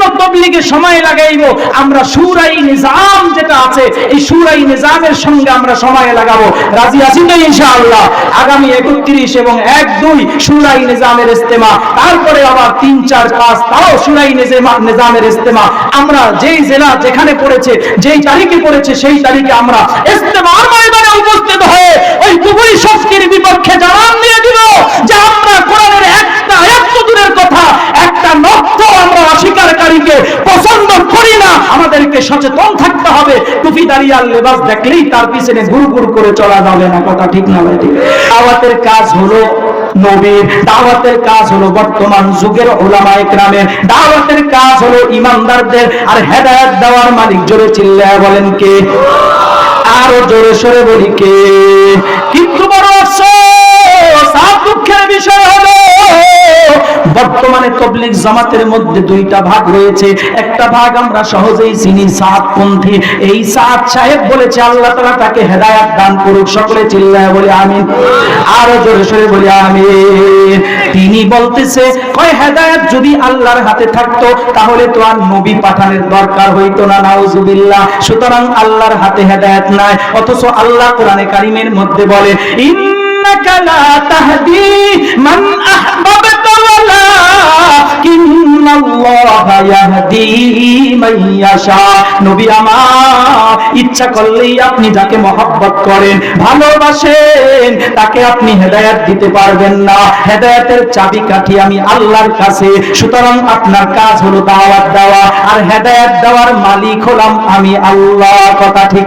জন্য তবলিগে সময় লাগাইব, আমরা সুরাই নিজাম যেটা আছে, এই সুরাই নিজামের সঙ্গে আমরা সময় লাগাবো। রাজি আছি তো ইনশাআল্লাহ? আগামী একত্রিশ এবং এক দুই সুরাই নিজামের ইস্তেমা, তারপরে আবার তিন, চার, পাঁচ, তাও সুরাই নিজামা- নিজামের ইস্তেমা। আমরা যেই জেলা যেখানে পড়েছে, যেই তারিখে পড়েছে, সেই তারিখে আমরা ইস্তেমার ময়দানে উপস্থিত হয়ে ওই কুবুরি শক্তির বিপক্ষে জানান দিয়ে দিব যে আমরা কোরআনের একটা একটু দূরের কথা একটা নক্ত আমরা অস্বীকারীকে পছন্দ করি না, আমাদেরকে সচেতন থাকতে হবে। টুপি দাঁড়িয়ে লেবাস দেখলেই তার পিছনে গুড় গুড় করে চলা যাবে না, কথা ঠিক না ভাই কাজ হলো নবীর, দাওয়াতের কাজ হলো বর্তমান যুগের দাওয়াতের কাজ হলো ইমানদারদের আর হেদায়েত দেওয়ার মালিক জোরে চিল্লায় বলেন কে? আরও জোরে সরে বলি কে? কিন্তু বড় আফসোস তবলিগ জামাতের মধ্যে দুইটা ভাগ রয়েছে। একটা ভাগ আমরা সহজেই চিনি, সাতপন্থী। এই সাত সাহেব বলেছে, আল্লাহ তাআলা তাকে হেদায়েত দান করুক, সকলে চিল্লায় বলে আমিন। আরও জোরে সরে বলি আমিন। তিনি বলতেছে, কয় হেদায়েত যদি আল্লাহর হাতে থাকতো, তাহলে তো আর নবী পাঠানোর দরকার হইতো না, নাউজুবিল্লাহ। সুতরাং আল্লাহর হাতে হেদায়েত নাই, অথচ আল্লাহ কোরআনে কারিমের মধ্যে বলে তাহদি মান আহবাবতা ওয়ালাকিন্নাল্লাহা ইয়াহদি মান ইয়াশা নবী আমার, ইচ্ছা করলেই আপনি যাকে করেন, ভালোবাসেন, তাকে আপনি হেদায়েত দিতে পারবেন না। হেদায়েতের চাবিকাঠি আমি আল্লাহর কাছে, সুতরাং আপনার কাজ হলো দাওয়াত দেওয়া, আর হেদায়েত দেওয়ার মালিক হলাম আমি আল্লাহ, কথা ঠিক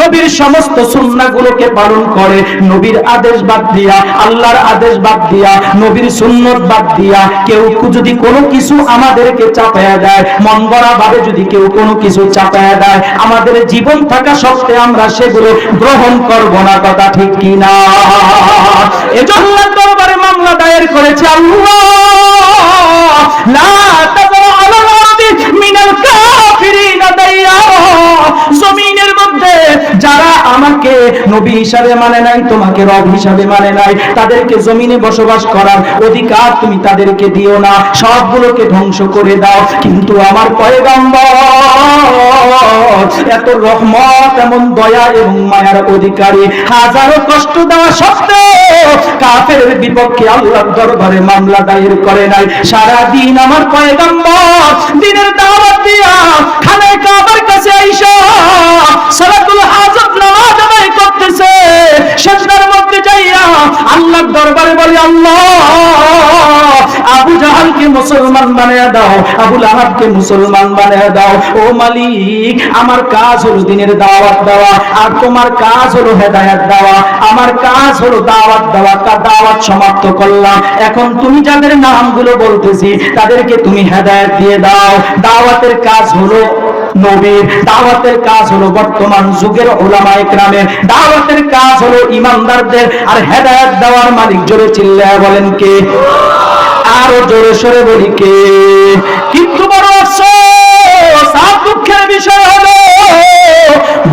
নবীর সমস্ত সুন্নাহগুলোকে পালন করে। নবীর আদেশ বাদ দিয়া, আল্লাহর আদেশ বাদ দিয়া, নবীর সুন্নত বাদ দিয়া কেউ যদি কোনো কিছু আমাদেরকে চাপায়া দেয় মন ভাবে যদি কেউ কোনো কিছু চাপায়া দেয়, আমাদের জীবন থাকা সত্ত্বে আমরা সেগুলো গ্রহণ করব না, কথা ঠিক কি না এজন্য দরবারে মামলা দায়ের করেছে আল্লাহ। নবী হিসাবে মানে নাই, তোমাকে রব হিসাবে মানে নাই। তাদেরকে জমিনে বসবাস করার অধিকার তুমি তাদেরকে দিও না। সবগুলোকে ধ্বংস করে দাও। কিন্তু আমার পয়গাম্বর, এত রহমত, এমন দয়া এবং মায়ার অধিকারী। হাজারো কষ্ট দেওয়া সত্ত্বেও কাফের বিপক্ষে আল্লাহর দরবারে মামলা দায়ের করে নাই। সারা দিন আমার পয়গাম্বর, দিনের আল্লাহর দরবারে বলি আল্লাহ! জাহালকে মুসলমান বানিয়ে দাও আবু লাহাবকে মুসলমান বানিয়ে দাও। ও মালিক, আমার কাজ হলো দিনের দাওয়াত দেওয়া, আর তোমার কাজ হলো হেদায়েত দেওয়া। আমার কাজ হলো দাওয়াত দেওয়া কা দাওয়াত সমাপ্ত করলাম। এখন তুমি যাদের নামগুলো বলতেছি, তাদেরকে তুমি হেদায়েত দিয়ে দাও। দাওয়াতের কাজ হলো নবীর, দাওয়াতের কাজ হলো বর্তমান যুগের ওলামা একরামের। দাওয়াতের কাজ হলো ইমানদারদের, আর হেদায়েত দেওয়ার মালিক জোরে চিল্লায় বলেন কে? আরও জোরে সরে বলি কে? কিন্তু বড় আফসোস আর দুঃখের বিষয় হলো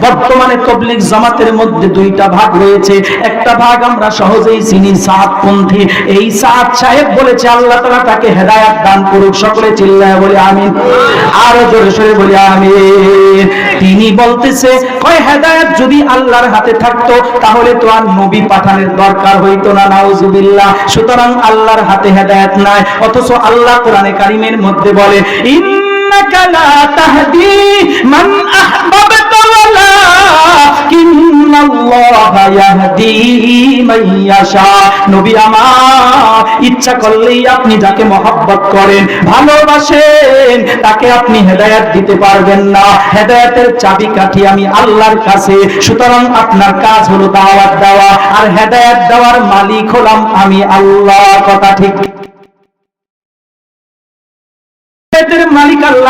বর্তমানে তবলিগ জামাতের মধ্যে দুইটা ভাগ রয়েছে। একটা ভাগ আমরা সহজেই চিনি সাতপন্থী এই সাত সাহেব বলেছে, আল্লাহ তাআলা তাকে হেদায়েত দান করুক, সকলে চিল্লায় বলে আমিন। আরও জোরে সরে বলি আমিন। তিনি বলতেছে কয় হেদায়েত যদি আল্লাহর হাতে থাকতো, তাহলে তো আর নবী পাঠানোর দরকার হইতো না, নাউজুবিল্লাহ। সুতরাং আল্লাহর হাতে হেদায়েত নাই, অথচ আল্লাহ কোরআনে কারিমের মধ্যে বলে ইয়াশা নবী আমার, ইচ্ছা করলেই আপনি যাকে মহব্বত করেন, ভালোবাসেন, তাকে আপনি হেদায়েত দিতে পারবেন না। হেদায়েতের চাবিকাঠি আমি আল্লাহর কাছে, সুতরাং আপনার কাজ হলো দাওয়াত দেওয়া, আর হেদায়েত দেওয়ার মালিক হলাম আমি আল্লাহ, কথা ঠিক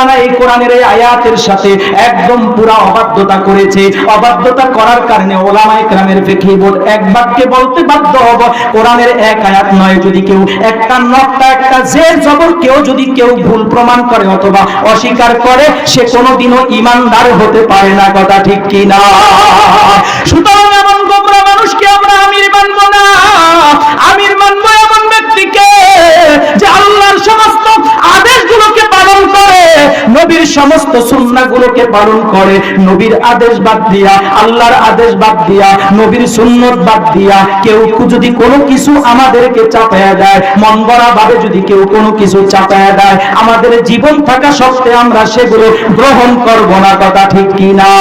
না এই কোরআনের এই আয়াতের সাথে একদম পুরা অবাধ্যতা করেছে। অবাধ্যতা করার কারণে ওলামায়ে কেরামের ফিকহি বোর্ড এক বাক্যে বলতে বাধ্য হব, কোরআনের এক আয়াত নয় যদি কেউ একটা নকটা, একটা যে জবর কেউ যদি কেউ ভুল প্রমাণ করে অথবা অস্বীকার করে, সে কোনোদিনও ইমানদার হতে পারে না, কথা ঠিক কি না সুতরাং এমন গোমরা মানুষকে আমরা আমির মানবো না। আমির মানবো এমন ব্যক্তিকে যে আল্লাহর সমস্ত নবীর সমস্ত সুন্নাহগুলোকে পালন করে, নবীর আদেশ বাদ দিয়া, আল্লাহর আদেশ বাদ দিয়া, নবীর সুন্নত বাদ দিয়া, কেউ যদি কোনো কিছু আমাদেরকে চাপায়া দেয় মন গড়া ভাবে যদি কেউ কোনো কিছু চাপায়া দেয়, আমাদের জীবন থাকা সত্ত্বে আমরা সেগুলো গ্রহণ করব না, কথা ঠিক কি না?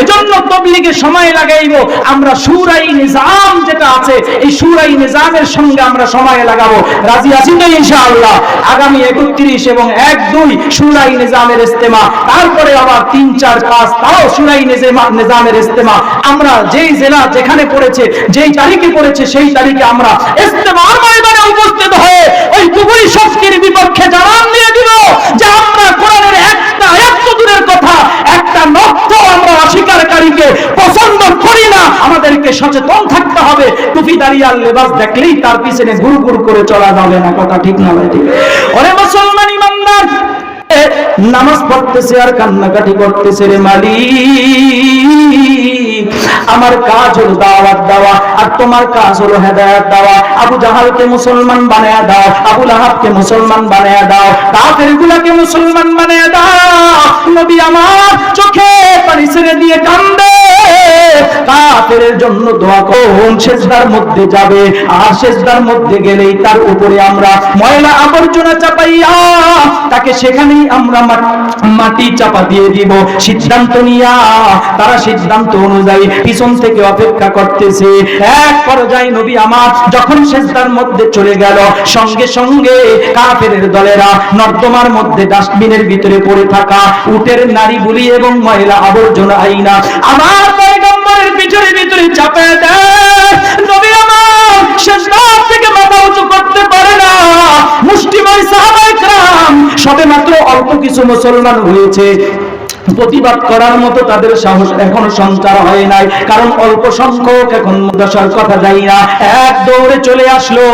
এজন্য তবলিগে সময় লাগাইব, আমরা সুরাই নিজাম যেটা আছে, এই সুরাই নিজামের সঙ্গে আমরা সময় লাগাবো। রাজি আছি তো ইনশাআল্লাহ? আগামী একত্রিশ এবং এক দুই সুরাই নিজামের ইস্তেমা। তারপরে আবার তিন, চার, পাঁচ, তাও নিজামা- নিজামের ইস্তেমা। আমরা যেই জেলা যেখানে পড়েছে, যেই তারিখে পড়েছে, সেই তারিখে আমরা ইস্তেমার ময়দানে উপস্থিত হয়ে ওই কুবুরি শক্তির বিপক্ষে জানান দিয়ে দিব যে আমরা কোরআনের একটা এত দূরের কথা, একটা নক্ত আমরা অস্বীকারীকে পছন্দ করি না। আমাদেরকে সচেতন থাকতে হবে। টুপি দাঁড়িয়ে আর লেবাস দেখলেই তার পিছনে গুড় গুড় করে চলা যাবে না। কথা ঠিক না ভাই, ঠিক। ওরে মুসলমান! নামাজ পড়তেছে আর কান্নাকাটি করতেছে রে মালিক। আমার কাজ হলো দাওয়াত দেওয়া, আর তোমার কাজ হলো হেদায়েত দেওয়া। আবু জাহালকে মুসলমান বানায়া দাও, আবু লাহাবকে মুসলমান বানায়া দাও কাফের গুলাকে মুসলমান বানায়া দাও। নবী আমার চোখে পানি ছেড়ে দিয়ে কান্দে। কাফেরের জন্য দোয়া করুন, সেজদার মধ্যে যাবে, আর সেজদার মধ্যে গেলেই তার উপরে আমরা ময়লা আবর্জনা চাপাইয়া তাকে সেখানেই আমরা মাটি চাপা দিয়ে দিব। সিদ্ধান্ত নিয়া, তারা সিদ্ধান্ত অনুযায়ী পিছন থেকে অপেক্ষা করতেছে এক পর্যায়ে নবী আমার যখন সেজদার মধ্যে চলে গেল সঙ্গে সঙ্গে কাফের দলেরা নর্দমার মধ্যে ডাস্টবিনের ভিতরে পড়ে থাকা উটের নারী বুলি এবং ময়লা আবর্জনা আইনা আমার পয়গম্বরের পিছনে ভিতরে চাপে দেয় নবী আমার শেষদার থেকে মাথা উঁচু করতে পারে না মুষ্টিময় সাহাবায়ে کرام সবে মাত্র অল্প কিছু মুসলমান হয়েছে প্রতিবাদ করার মতো তাদের সাহস এখনও সঞ্চার হয় নাই। কারণ অল্প সংখ্যক এখন দশার কথা যাই না। এক দৌড়ে চলে আসলো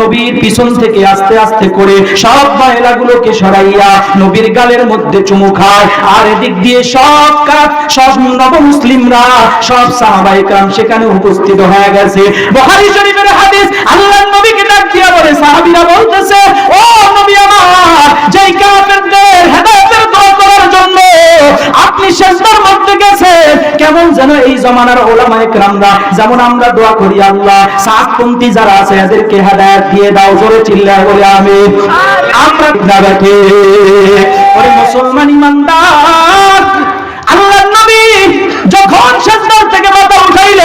নবীর পিছন থেকে আস্তে আস্তে করে সব মহিলাগুলোকে সরাইয়া নবীর গালের মধ্যে চুমু খায়। আর এদিক দিয়ে সব কাজ সব নব মুসলিমরা সব সাহাবাই কাম সেখানে উপস্থিত হয়ে গেছে। বহারি শরীফের হাদিস আল্লাহর নবীকে ডাক দিয়া বলে, সাহাবীরা বলতেছে, ও নবী আমার, যেই কাফেরদের হেদায়েতের দোয়া করার জন্য আপনি শেষবার মধ্যে গেছেন। কেমন যেন এই জমানার ওলামায়ে কেরামরা যেমন আমরা দোয়া করি আল্লাহ, সাতপন্থী যারা আছে, এদেরকে হেদায়ত দিয়ে দাও, জোরে চিল্লায় বলে আমিন। আমরা না ওরে মুসলমান ইমানদার, আল্লাহর নবী যখন শেষবার থেকে মাথা উঠাইলেন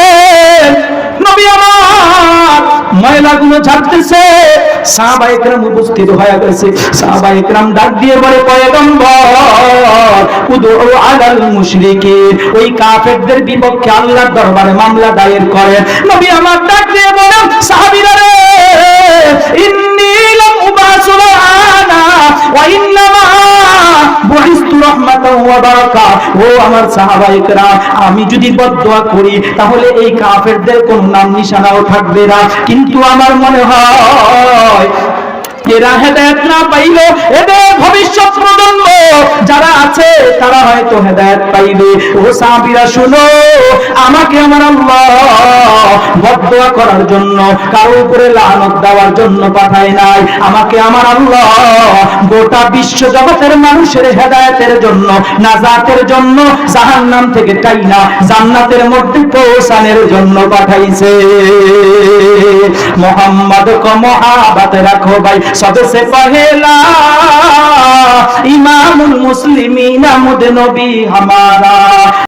ময়লাগুলো ঝাড়তেছে। সাহাবা একরাম উপস্থিত হয়ে গেছে। সাহাবা একরাম ডাক দিয়ে বলে, পয়গম্বর উদু আলাল মুশরিকিন। ওই কাফেরদের বিপক্ষে আল্লাহর দরবারে মামলা দায়ের করেন। নবী আমার ডাক দিয়ে বলেন, সাহাবীরা ও আমার সাহাবায়ে কেরাম, আমি যদি বদোয়া করি, তাহলে এই কাফেরদের কোন নাম নিশানাও থাকবে না। কিন্তু আমার মনে হয় এরা হেদায়ত না পাইলে, এদের ভবিষ্যৎ প্রজন্ম যারা আছে, তারা হয়তো হেদায়ত পাইবে। ও সাহাবিরা, শুনো, আমাকে আমার আল্লাহ বদয়া করার জন্য, কারও উপরে লানত দেওয়ার জন্য পাঠায় নাই। আমাকে আমার আল্লাহ গোটা বিশ্ব জগতের মানুষের হেদায়তের জন্য, নাজাতের জন্য, জাহান্নাম থেকে তাই না জান্নাতের মধ্যে পৌঁছানোর জন্য পাঠাইছে। মোহাম্মদ কো মহাবাত রাখো ভাই সদসে পহেলা। ইমামুল মুসলিমিনা মুদ নবী হামারা।